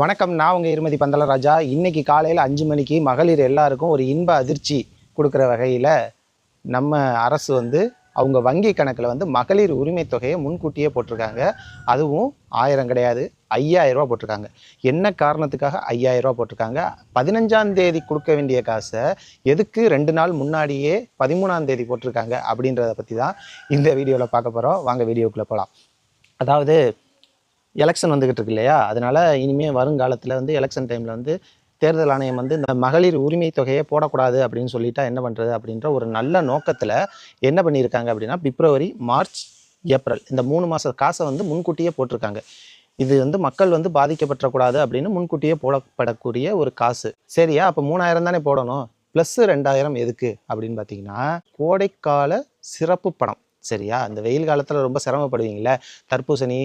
வணக்கம் நான் உங்கள் இருமதி பந்தலராஜா. இன்றைக்கி காலையில் அஞ்சு மணிக்கு மகளிர் எல்லாருக்கும் ஒரு இன்ப அதிர்ச்சி கொடுக்குற வகையில் நம்ம அரசு வந்து அவங்க வங்கி கணக்கில் வந்து மகளிர் உரிமை தொகையை முன்கூட்டியே போட்டிருக்காங்க. அதுவும் ஆயிரம் கிடையாது ஐயாயிரம் ரூபா போட்டிருக்காங்க. என்ன காரணத்துக்காக ஐயாயிரம் ரூபா போட்டிருக்காங்க? பதினஞ்சாம் தேதி கொடுக்க வேண்டிய காசை எதுக்கு ரெண்டு நாள் முன்னாடியே பதிமூணாம் தேதி போட்டிருக்காங்க அப்படின்றத பற்றி தான் இந்த வீடியோவில் பார்க்க போகிறோம் வாங்க வீடியோக்குள்ளே போகலாம் அதாவது எலெக்ஷன் வந்துகிட்டு இருக்கு இல்லையா அதனால இனிமேல் வருங்காலத்தில் வந்து எலெக்ஷன் டைமில் வந்து தேர்தல் ஆணையம் வந்து இந்த மகளிர் உரிமை தொகையை போடக்கூடாது அப்படின்னு சொல்லிட்டா என்ன பண்ணுறது அப்படின்ற ஒரு நல்ல நோக்கத்தில் என்ன பண்ணியிருக்காங்க அப்படின்னா பிப்ரவரி மார்ச் ஏப்ரல் இந்த மூணு மாத காசை வந்து முன்கூட்டியே போட்டிருக்காங்க. இது வந்து மக்கள் வந்து பாதிக்கப்பட்டக்கூடாது அப்படின்னு முன்கூட்டியே போடப்படக்கூடிய ஒரு காசு. சரியா? அப்போ மூணாயிரம் தானே போடணும். ப்ளஸ் ரெண்டாயிரம் எதுக்கு அப்படின்னு பார்த்தீங்கன்னா கோடைக்கால சிறப்பு படம் சரியா? இந்த வெயில் காலத்தில் ரொம்ப சிரமப்படுவீங்கள தர்பூசணி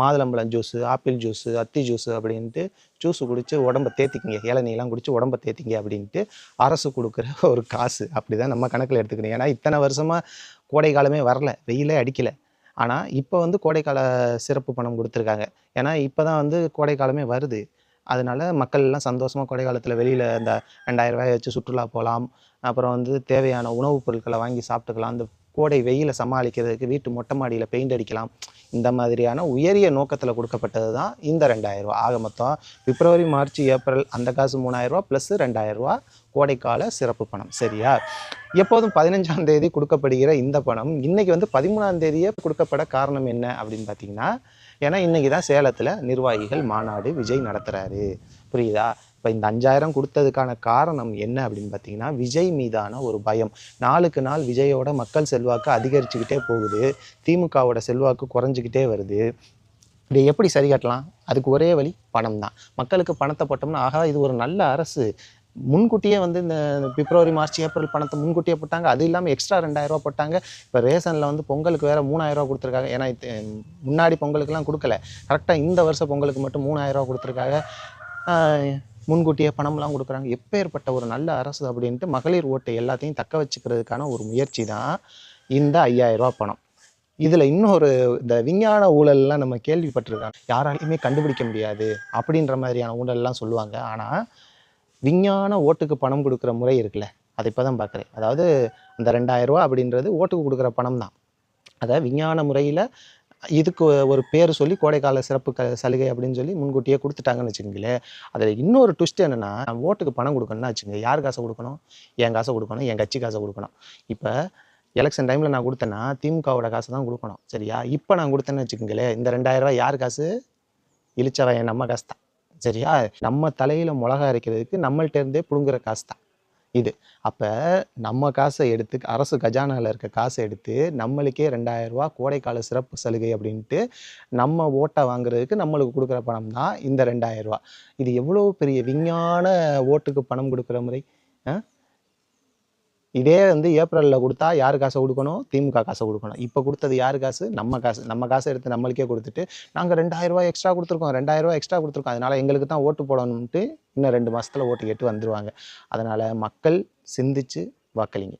மாதுளம்பழம் ஜூஸு ஆப்பிள் ஜூஸு அத்தி ஜூஸு அப்படின்ட்டு ஜூஸு குடித்து உடம்ப தேத்திக்கிங்க. இளநீலாம் குடித்து உடம்ப தேத்திங்க அப்படின்ட்டு அரசு கொடுக்குற ஒரு காசு. அப்படி தான் நம்ம கணக்கில் எடுத்துக்கணும். ஏன்னா இத்தனை வருஷமாக கோடை காலமே வரல. வெயிலே அடிக்கலை. ஆனால் இப்போ வந்து கோடைக்கால சிறப்பு பணம் கொடுத்துருக்காங்க. ஏன்னா இப்போ தான் வந்து கோடை காலமே வருது. அதனால மக்கள் எல்லாம் சந்தோஷமாக கோடை காலத்தில் வெளியில் இந்த ரெண்டாயிரம் ரூபாய் வச்சு சுற்றுலா போகலாம் அப்புறம் வந்து தேவையான உணவுப் பொருட்களை வாங்கி சாப்பிட்டுக்கலாம். அந்த கோடை வெயிலை சமாளிக்கிறதுக்கு வீட்டு மொட்டை மாடியில் பெயிண்ட் அடிக்கலாம். இந்த மாதிரியான உயரிய நோக்கத்தில் கொடுக்கப்பட்டது தான் இந்த ரெண்டாயிரம் ஆக மொத்தம் பிப்ரவரி மார்ச் ஏப்ரல் அந்த காசு மூணாயிரம் ப்ளஸ் ரெண்டாயிரரூபா கோடைக்கால சிறப்பு பணம். சரியா? எப்போதும் பதினஞ்சாம் தேதி கொடுக்கப்படுகிற இந்த பணம் இன்றைக்கி வந்து பதிமூணாம் தேதியே கொடுக்கப்பட காரணம் என்ன அப்படின்னு பார்த்தீங்கன்னா ஏன்னா இன்றைக்கி தான் சேலத்தில் நிர்வாகிகள் மாநாடு விஜய் நடத்துகிறாரு புரியுதா? இப்போ இந்த அஞ்சாயிரம் கொடுத்ததுக்கான காரணம் என்ன அப்படின்னு பார்த்தீங்கன்னா விஜய் மீதான ஒரு பயம். நாளுக்கு நாள் விஜயோட மக்கள் செல்வாக்கு அதிகரிச்சுக்கிட்டே போகுது. திமுகவோட செல்வாக்கு குறைஞ்சிக்கிட்டே வருது. இதை எப்படி சரி கட்டலாம்? அதுக்கு ஒரே வழி பணம் தான். மக்களுக்கு பணத்தை போட்டோம்னா ஆகா இது ஒரு நல்ல அரசு. முன்கூட்டியே வந்து இந்த பிப்ரவரி மார்ச் ஏப்ரல் பணத்தை முன்கூட்டியே போட்டாங்க. அது இல்லாமல் எக்ஸ்ட்ரா ரெண்டாயிரரூவா போட்டாங்க. இப்போ ரேஷனில் வந்து பொங்கலுக்கு வேறு மூணாயிரம் ரூபா கொடுத்துருக்காங்க. ஏன்னா முன்னாடி பொங்கலுக்குலாம் கொடுக்கல. கரெக்டாக இந்த வருஷம் பொங்கலுக்கு மட்டும் மூணாயிரம் ரூபா கொடுத்துருக்காங்க. முன்கூட்டியே பணம்லாம் கொடுக்குறாங்க. எப்பேற்பட்ட ஒரு நல்ல அரசு அப்படின்ட்டு மகளிர் ஓட்டு எல்லாத்தையும் தக்க வச்சுக்கிறதுக்கான ஒரு முயற்சி தான் இந்த ஐயாயிரரூபா பணம். இதில் இன்னொரு இந்த விஞ்ஞான ஊழல்லாம் நம்ம கேள்விப்பட்டிருக்காங்க. யாராலையுமே கண்டுபிடிக்க முடியாது அப்படின்ற மாதிரியான ஊழல்லாம் சொல்லுவாங்க. ஆனால் விஞ்ஞான ஓட்டுக்கு பணம் கொடுக்குற முறை இருக்குல்ல அதை இப்போ தான் பார்க்குறேன். அதாவது அந்த ரெண்டாயிரரூபா அப்படின்றது ஓட்டுக்கு கொடுக்குற பணம் தான் அதை விஞ்ஞான முறையில் இதுக்கு ஒரு பேர் சொல்லி கோடைக்கால சிறப்பு க சலுகை அப்படின்னு சொல்லி முன்கூட்டியே கொடுத்துட்டாங்கன்னு வச்சுக்கோங்களேன். அதில் இன்னொரு ட்விஸ்ட் என்னென்னா ஓட்டுக்கு பணம் கொடுக்கணும்னா வச்சுங்க யார் காசை கொடுக்கணும்? என் காசை கொடுக்கணும் என் கட்சி காசை கொடுக்கணும். இப்போ எலெக்ஷன் டைமில் நான் கொடுத்தேன்னா திமுகவோட காசு தான் கொடுக்கணும். சரியா? இப்போ நான் கொடுத்தேன்னு வச்சுக்கோங்களேன் இந்த ரெண்டாயிரம் ரூபாய் யார் காசு? இழிச்சவன் நம்ம காசு தான் சரியா? நம்ம தலையில் மிளகா அரைக்கிறதுக்கு நம்மள்ட்ட இருந்தே பிடுங்குற காசு தான் இது. அப்போ நம்ம காசை எடுத்து அரசு கஜானாவில் இருக்க காசை எடுத்து நம்மளுக்கே ரெண்டாயிரரூவா கோடைக்கால சிறப்பு சலுகை அப்படின்ட்டு நம்ம ஓட்டை வாங்குறதுக்கு நம்மளுக்கு கொடுக்குற பணம் தான் இந்த ரெண்டாயிரரூவா இது எவ்வளோ பெரிய விஞ்ஞான ஓட்டுக்கு பணம் கொடுக்குற முறை? ஆ? இதே வந்து ஏப்ரலில் கொடுத்தா யார் காசை கொடுக்கணும்? திமுக காசை கொடுக்கணும். இப்போ கொடுத்தது யார் காசு? நம்ம காசு. நம்ம காசை எடுத்து நம்மளுக்கே கொடுத்துட்டு நாங்கள் ரெண்டாயிரம் எக்ஸ்ட்ரா கொடுத்துருக்கோம். ரெண்டாயிரம் எக்ஸ்ட்ரா கொடுத்துருக்கோம். அதனால் எங்களுக்கு தான் ஓட்டு போடணும்ட்டு இன்னும் ரெண்டு மாதத்தில் ஓட்டு கேட்டு வந்துருவாங்க. அதனால் மக்கள் சிந்திச்சு வாக்களிங்க.